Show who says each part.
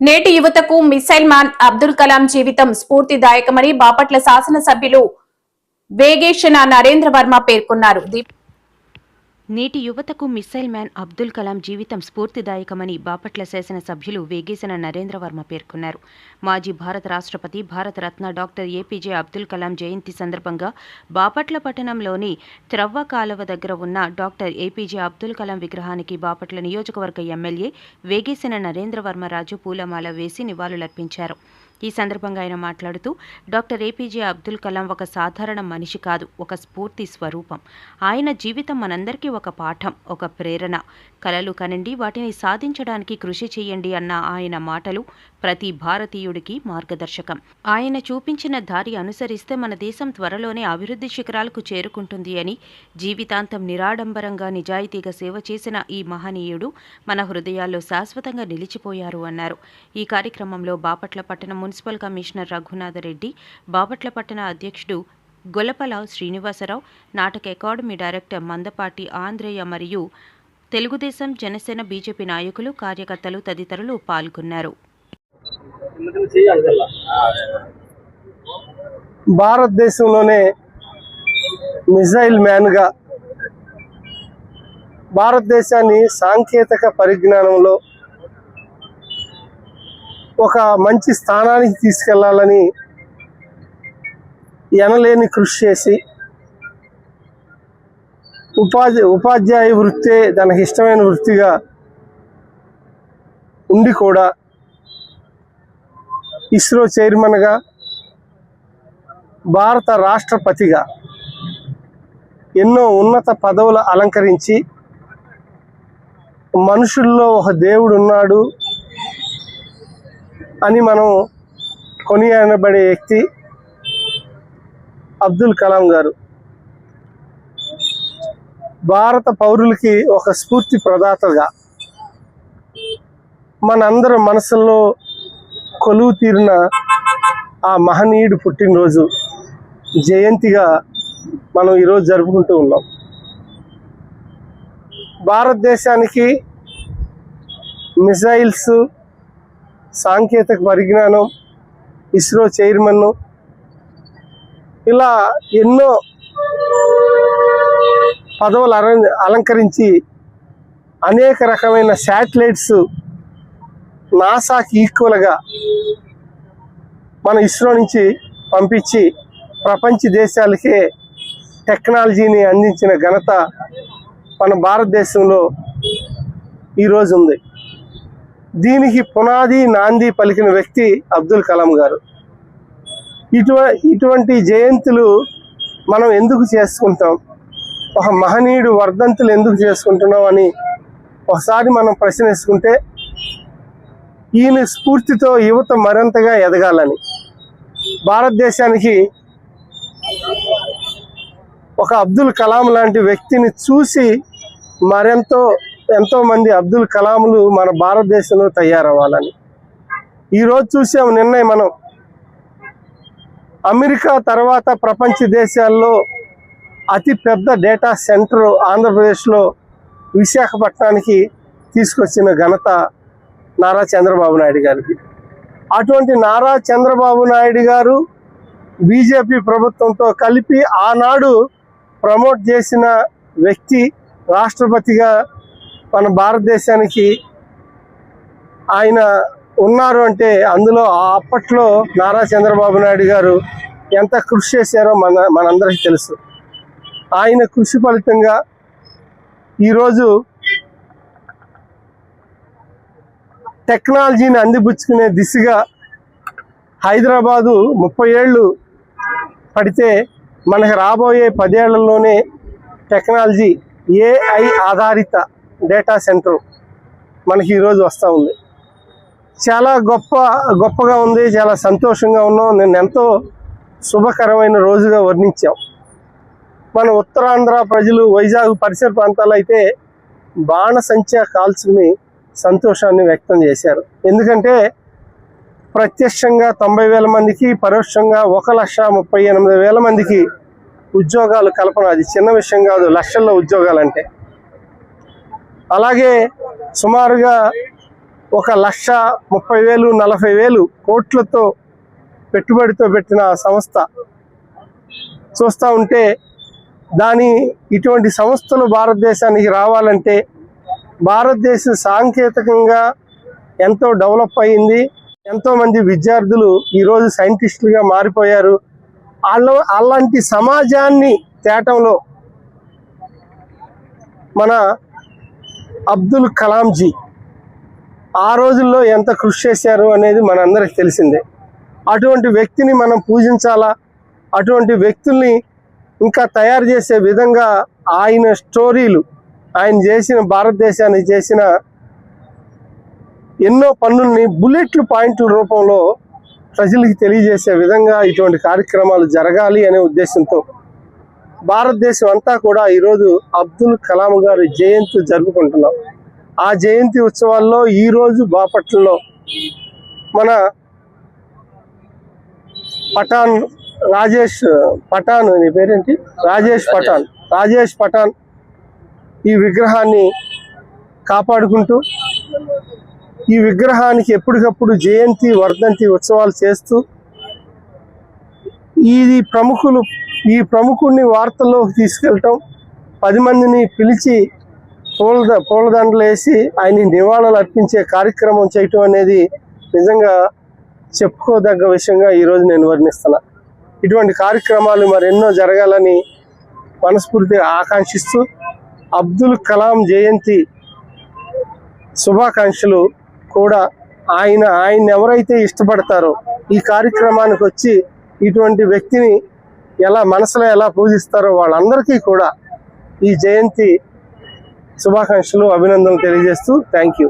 Speaker 1: నేటి యువతకు missile man Abdul Kalam జీవితం స్ఫూర్తిదాయకమని బాపట్ల శాసనసభ్యులు వేగేషణ నరేంద్ర వర్మ పేర్కొన్నారు.
Speaker 2: నేటి యువతకు మిస్సైల్ మ్యాన్ అబ్దుల్ కలాం జీవితం స్ఫూర్తిదాయకమని బాపట్ల శాసనసభ్యులు వేగేసిన నరేంద్రవర్మ పేర్కొన్నారు. మాజీ భారత రాష్ట్రపతి Bharat Ratna doctor A P J Abdul Kalam జయంతి సందర్భంగా బాపట్ల పట్టణంలోని త్రవ్వ కాలువ దగ్గర ఉన్న డాక్టర్ ఏపీజే అబ్దుల్ కలాం విగ్రహానికి బాపట్ల నియోజకవర్గ ఎమ్మెల్యే వేగేసిన నరేంద్రవర్మ రాజు పూలమాల వేసి నివాళులర్పించారు. ఈ సందర్భంగా ఆయన మాట్లాడుతూ డాక్టర్ ఏపీజే అబ్దుల్ కలాం ఒక సాధారణ మనిషి కాదు ఒక స్ఫూర్తి స్వరూపం. ఆయన జీవితం మనందరికీ ఒక పాఠం ఒక ప్రేరణ. కలలు కనండి వాటిని సాధించడానికి కృషి చేయండి అన్న ఆయన మాటలు ప్రతి భారతీయుడికి మార్గదర్శకం. ఆయన చూపించిన దారి అనుసరిస్తే మన దేశం త్వరలోనే అభివృద్ధి శిఖరాలకు చేరుకుంటుంది అని జీవితాంతం నిరాడంబరంగా నిజాయితీగా సేవ చేసిన ఈ మహనీయుడు మన హృదయాల్లో శాశ్వతంగా నిలిచిపోయారు అన్నారు. ఈ కార్యక్రమంలో బాపట్ల పట్టణ మున్సిపల్ కమిషనర్ రఘునాథరెడ్డి బాపట్ల పట్టణ అధ్యక్షుడు గొల్లపల శ్రీనివాసరావు నాటక అకాడమీ డైరెక్టర్ మందపాటి ఆంధ్రేయ మరియు తెలుగుదేశం జనసేన బీజేపీ నాయకులు కార్యకర్తలు తదితరులు పాల్గొన్నారు.
Speaker 3: భారతదేశంలోనే మిజైల్ మ్యాన్గా భారతదేశాన్ని సాంకేతిక పరిజ్ఞానంలో ఒక మంచి స్థానానికి తీసుకెళ్ళాలని ఎనలేని కృషి చేసి ఉపాధి ఉపాధ్యాయ వృత్తే తనకి ఇష్టమైన వృత్తిగా ఉండి కూడా ఇస్రో చైర్మన్గా భారత రాష్ట్రపతిగా ఎన్నో ఉన్నత పదవులు అలంకరించి మనుషుల్లో ఒక దేవుడు ఉన్నాడు అని మనం కొనియాడబడే వ్యక్తి అబ్దుల్ కలాం గారు. భారత పౌరులకి ఒక స్ఫూర్తి ప్రదాతగా మనందరం మనసుల్లో కొలువు తీరిన ఆ మహనీయుడు పుట్టినరోజు జయంతిగా మనం ఈరోజు జరుపుకుంటూ ఉన్నాం. భారతదేశానికి మిసైల్స్ సాంకేతిక పరిజ్ఞానం ఇస్రో చైర్మన్. ఇలా ఎన్నో పదవులు అలం- అలంకరించి అనేక రకమైన శాటిలైట్స్ నాసాకి ఈక్వల్గా మన ఇస్రో నుంచి పంపించి ప్రపంచ దేశాలకే టెక్నాలజీని అందించిన ఘనత మన భారతదేశంలో ఈరోజు ఉంది. దీనికి పునాది నాంది పలికిన వ్యక్తి అబ్దుల్ కలాం గారు. ఇటువ ఇటువంటి జయంతులు మనం ఎందుకు చేసుకుంటాం? ఒక మహనీయుడు వర్ధంతులు ఎందుకు చేసుకుంటున్నాం అని ఒకసారి మనం ప్రశ్నిస్తుంటే ఈయన స్ఫూర్తితో యువత మరింతగా ఎదగాలని. భారతదేశానికి ఒక అబ్దుల్ కలాం లాంటి వ్యక్తిని చూసి మరెంతో ఎంతో మంది అబ్దుల్ కలాంలు మన భారతదేశంలో తయారవ్వాలని. ఈరోజు చూసాం నిర్ణయం మనం. అమెరికా తర్వాత ప్రపంచ దేశాల్లో అతి పెద్ద డేటా సెంటర్ ఆంధ్రప్రదేశ్లో విశాఖపట్నానికి తీసుకొచ్చిన ఘనత నారా చంద్రబాబు నాయుడు గారికి. అటువంటి నారా చంద్రబాబు నాయుడు గారు బీజేపీ ప్రభుత్వంతో కలిపి ఆనాడు ప్రమోట్ చేసిన వ్యక్తి రాష్ట్రపతిగా మన భారతదేశానికి ఆయన ఉన్నారు అంటే అందులో అప్పట్లో నారా చంద్రబాబు నాయుడు గారు ఎంత కృషి చేశారో మన మనందరికీ తెలుసు. ఆయన కృషి ఫలితంగా ఈరోజు టెక్నాలజీని అందిపుచ్చుకునే దిశగా హైదరాబాదు ముప్పై ఏళ్ళు పడితే మనకు రాబోయే పదేళ్ళలోనే టెక్నాలజీ ఏఐ ఆధారిత డేటా సెంటర్ మనకి ఈరోజు వస్తూ ఉంది. చాలా గొప్ప గొప్పగా ఉంది చాలా సంతోషంగా ఉన్నాం. నేను ఎంతో శుభకరమైన రోజుగా వర్ణించాం. మన ఉత్తరాంధ్ర ప్రజలు వైజాగ్ పరిసర ప్రాంతాలు అయితే బాణసంచా కాల్చుకుని సంతోషాన్ని వ్యక్తం చేశారు. ఎందుకంటే ప్రత్యక్షంగా తొంభై వేల మందికి పరోక్షంగా ఒక లక్ష ముప్పై ఎనిమిది వేల మందికి ఉద్యోగాలు కల్పన. అది చిన్న విషయం కాదు లక్షల్లో ఉద్యోగాలు అంటే అలాగే సుమారుగా ఒక లక్ష ముప్పై వేలు నలభై వేలు కోట్లతో పెట్టుబడితో పెట్టిన సంస్థ. చూస్తూ ఉంటే దాని ఇటువంటి సంస్థలు భారతదేశానికి రావాలంటే భారతదేశం సాంకేతికంగా ఎంతో డెవలప్ అయింది. ఎంతోమంది విద్యార్థులు ఈరోజు సైంటిస్టులుగా మారిపోయారు. వాళ్ళ అలాంటి సమాజాన్ని తేటంలో మన అబ్దుల్ కలాంజీ. ఆ రోజుల్లో ఎంత కృషి చేశారు అనేది మనందరికి తెలిసిందే. అటువంటి వ్యక్తిని మనం పూజించాలా? అటువంటి వ్యక్తుల్ని ఇంకా తయారు చేసే విధంగా ఆయన స్టోరీలు ఆయన చేసిన భారతదేశానికి చేసిన ఎన్నో పనుల్ని బుల్లెట్లు పాయింట్ల రూపంలో ప్రజలకి తెలియజేసే విధంగా ఇటువంటి కార్యక్రమాలు జరగాలి అనే ఉద్దేశంతో భారతదేశం అంతా కూడా ఈరోజు అబ్దుల్ కలాం గారి జయంతి జరుపుకుంటున్నాం. ఆ జయంతి ఉత్సవాల్లో ఈరోజు బాపట్లలో మన పఠాన్ రాజేష్ పఠాన్ నీ పేరేంటి? రాజేష్ పఠాన్. రాజేష్ పఠాన్ ఈ విగ్రహాన్ని కాపాడుకుంటూ ఈ విగ్రహానికి ఎప్పటికప్పుడు జయంతి వర్ధంతి ఉత్సవాలు చేస్తూ ఈ ప్రముఖులు ఈ ప్రముఖుడిని వార్తల్లోకి తీసుకెళ్ళటం పది మందిని పిలిచి పూలద పూలదండలు వేసి ఆయన నివాళులు అర్పించే కార్యక్రమం చేయటం అనేది నిజంగా చెప్పుకోదగ్గ విషయంగా ఈరోజు నేను వర్ణిస్తున్నా. ఇటువంటి కార్యక్రమాలు మరెన్నో జరగాలని మనస్ఫూర్తిగా ఆకాంక్షిస్తూ అబ్దుల్ కలాం జయంతి శుభాకాంక్షలు కూడా ఆయన ఆయన ఎవరైతే ఇష్టపడతారో ఈ కార్యక్రమానికి వచ్చి ఇటువంటి వ్యక్తిని ఎలా మనసులో ఎలా పూజిస్తారో వాళ్ళందరికీ కూడా ఈ జయంతి శుభాకాంక్షలు అభినందనలు తెలియజేస్తూ థ్యాంక్ యూ